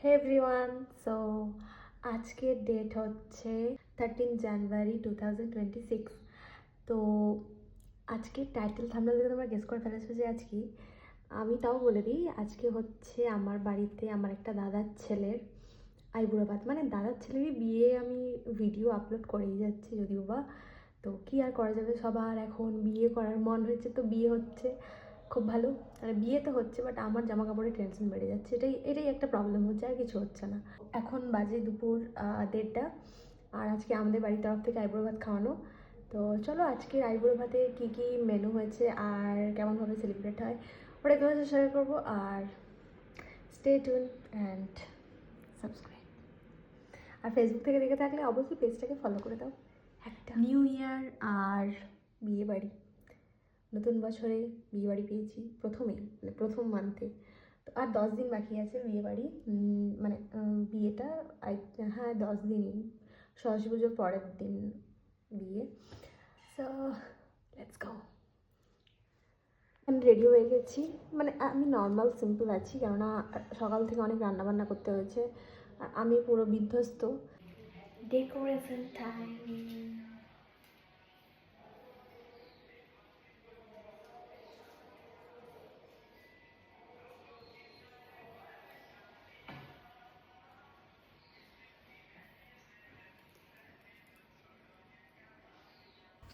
হে everyone so আজকের date হচ্ছে thirteen January two thousand twenty six তো আজকে টাইটেল থামলে দেখে তোমরা গেস করে ফেলেছো যে আজকে আমি তাও বলে দিই, আজকে হচ্ছে আমার বাড়িতে আমার একটা দাদার ছেলের আইবুড়ো ভাত মানে দাদার ছেলেরই বিয়ে আমি ভিডিও আপলোড করেই যাচ্ছি যদিও বা। তো কী আর করা যাবে? সবার এখন বিয়ে করার মন হয়েছে, তো বিয়ে হচ্ছে। খুব ভালো। মানে বিয়ে তো হচ্ছে বাট আমার জামা কাপড়ের টেনশন বেড়ে যাচ্ছে। এটাই এটাই একটা প্রবলেম হচ্ছে, আর কিছু হচ্ছে না। এখন বাজে দুপুর দেড়টা, আর আজকে আমাদের বাড়ির তরফ থেকে আইবুড়ো ভাত খাওয়ানো। তো চলো আজকের আইবুড়ো ভাতে কী কী মেনু হয়েছে, আর কেমনভাবে সেলিব্রেট হয় ওটা তোমার শেয়ার করব। আর স্টে টুন অ্যান্ড সাবস্ক্রাইব আর ফেসবুক থেকে দেখে থাকলে অবশ্যই পেজটাকে ফলো করে দাও। একটা। নিউ ইয়ার আর বিয়ে বাড়ি। নতুন বছরে বিয়ে বাড়ি পেয়েছি প্রথমেই মানে প্রথম মান্থে তো আর দশ দিন বাকি আছে বিয়ে বাড়ি উম, মানে বিয়েটা হ্যাঁ দশ দিনই। সরস্বতী পুজোর পরের দিন বিয়ে। সো লেটস গো আমি রেডি হয়ে গেছি। মানে আমি নর্মাল সিম্পল আছি কেননা সকাল থেকে অনেক রান্না বান্না করতে হয়েছে। আমি পুরো বিধ্বস্ত। ডেকোরেশন টাইম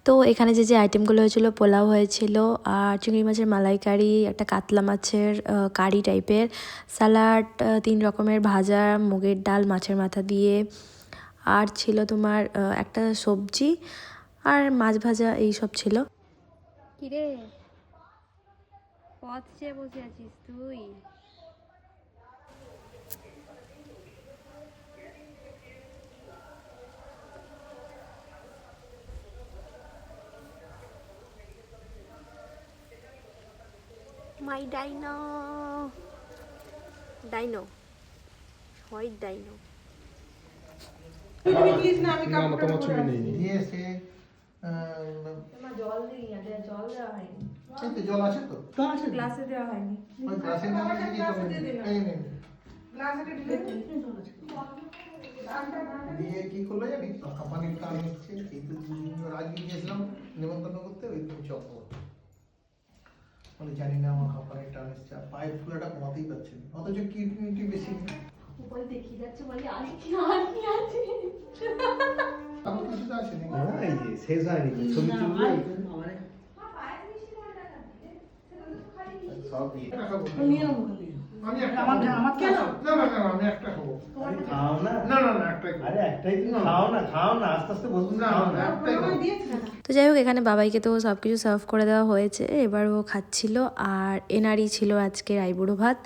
তো এখানে যে যে আইটেমগুলো হয়েছিল, পোলাও হয়েছিল, আর চিংড়ি মাছের মালাইকারি, একটা কাতলা মাছের কারি টাইপের স্যালাড তিন রকমের ভাজা, মুগের ডাল, মাছের মাথা দিয়ে, আর ছিল তোমার একটা সবজি, আর মাছ ভাজা, এই সব ছিল। কিরে? পথ চেয়ে বসে আছিস তুই? My dino dino white dino না না তোমার ছবি নেই দিয়ে জল দিই জল দেওয়া হয়নি জল আছে তো গ্লাসে দেওয়া হয়নি দিয়ে কি করল জানি কিন্তু আজকে নেমন্তন্ন করতে ওই তুমি চক বলে জানি না আমার হাঁপানির টান এসছে আর পায়ের ফুলাটা কমাতেই পারছে না। অথচ কিডনিটি বেশি উপরে দেখিয়ে যাচ্ছে বলে আর কি আর কি আছে? আমার কিছু তো আছে নাকি এই যে শেষ হয়নি ছবি তুলবো? সব দিয়ে। খাব। আমি একটা আমার আমার কেন? না না না আমি একটা খাব। খাও না। না না না একটাই আরে একটাই তুমি খাও না খাও না আস্তে আস্তে বসে না একটাই যাই হোক এখানে বাবাইকে তো সব কিছু সার্ভ করে দেওয়া হয়েছে। এবার ও খাচ্ছিল আর এনারই ছিল আজকের আইবুড়ো ভাত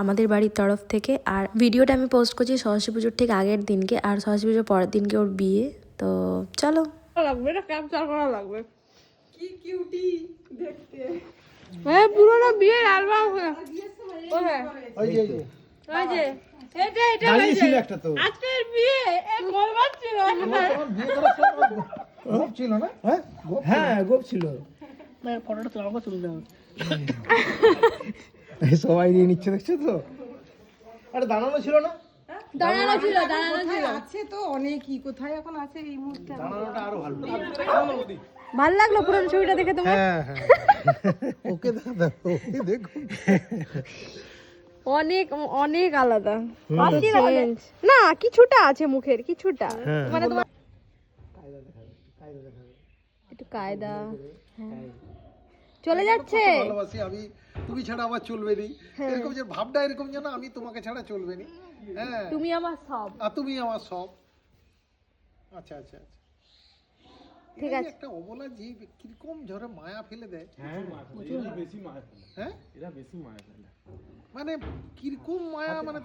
আমাদের বাড়ির তরফ থেকে। আর ভিডিওটা আমি পোস্ট করছি সরস্বতী পুজোর ঠিক আগের দিনকে আর সরস্বতী পুজোর পরের দিনকে ওর বিয়ে। তো চলো। লাগবে এটা ক্যাপচার করা লাগবে। কি কিউটি দেখতে। হ্যাঁ পুরোনো বিয়ের অ্যালবাম কোথায়? ওই যে ওই যে। এটা এটা দাঁড়িয়ে ছিল একটা আজকের বিয়ে এ করবার ছিল সময় গোপ ছিল না? হ্যাঁ? হ্যাঁ গোপ ছিল। ফটোটা তো আমাকে তুলে দাও। সবাই নিয়ে নিচ্ছে দেখছ তো? আরে দাঁড়ানো ছিল না? দাঁড়ানো ছিল দাঁড়ানো ছিল। আছে তো? অনেকই কোথায় এখন আছে এই মুহূর্তে? দাঁড়ানোটা আরও ভালো। ভালো লাগল পুরোনো ছবিটা দেখে তোমার? হ্যাঁ হ্যাঁ। ওকে দেখা ওকে দেখো অনেক অনেক আলাদা। না কিছুটা আছে মুখের কিছুটা। হ্যাঁ। মানে তোমার একটু কায়দা হ্যাঁ। চলে যাচ্ছে। ভালোবাসি আমি তুমি ছাড়া আমার চলবে নি এরকম যে ভাবটা এরকম যেন আমি তোমাকে ছাড়া চলবে নি হ্যাঁ। তুমি আমার সব। আর তুমি আমার সব। আচ্ছা আচ্ছা আচ্ছা। ঠিক আছে। একটা অবলা জীব কীরকম ঝরে মায়া ফেলে দেয়। হ্যাঁ বেশি মায়া হ্যাঁ? এরা বেশি মায়া মানে কীরকম মায়া মানে